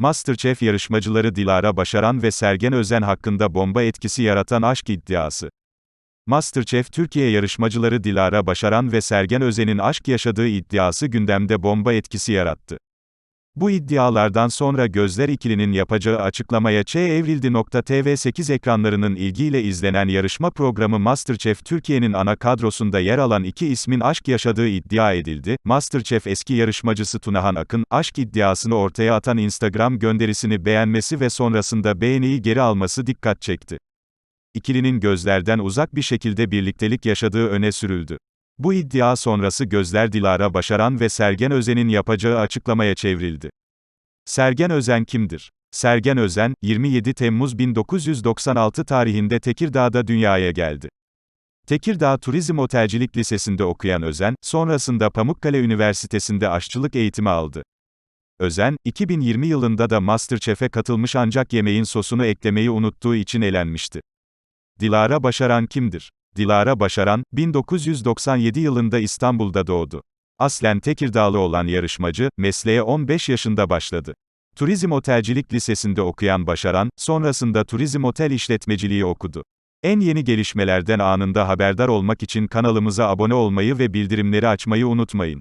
Masterchef yarışmacıları Dilara Başaran ve Sergen Özen hakkında bomba etkisi yaratan aşk iddiası. Masterchef Türkiye yarışmacıları Dilara Başaran ve Sergen Özen'in aşk yaşadığı iddiası gündemde bomba etkisi yarattı. Bu iddialardan sonra gözler ikilinin yapacağı açıklamaya Ç evrildi. TV8 ekranlarının ilgiyle izlenen yarışma programı Masterchef Türkiye'nin ana kadrosunda yer alan iki ismin aşk yaşadığı iddia edildi. Masterchef eski yarışmacısı Tunahan Akın, aşk iddiasını ortaya atan Instagram gönderisini beğenmesi ve sonrasında beğeniyi geri alması dikkat çekti. İkilinin gözlerden uzak bir şekilde birliktelik yaşadığı öne sürüldü. Bu iddia sonrası gözler Dilara Başaran ve Sergen Özen'in yapacağı açıklamaya çevrildi. Sergen Özen kimdir? Sergen Özen, 27 Temmuz 1996 tarihinde Tekirdağ'da dünyaya geldi. Tekirdağ Turizm Otelcilik Lisesi'nde okuyan Özen, sonrasında Pamukkale Üniversitesi'nde aşçılık eğitimi aldı. Özen, 2020 yılında da Masterchef'e katılmış ancak yemeğin sosunu eklemeyi unuttuğu için elenmişti. Dilara Başaran kimdir? Dilara Başaran, 1997 yılında İstanbul'da doğdu. Aslen Tekirdağlı olan yarışmacı, mesleğe 15 yaşında başladı. Turizm Otelcilik Lisesi'nde okuyan Başaran, sonrasında turizm otel işletmeciliği okudu. En yeni gelişmelerden anında haberdar olmak için kanalımıza abone olmayı ve bildirimleri açmayı unutmayın.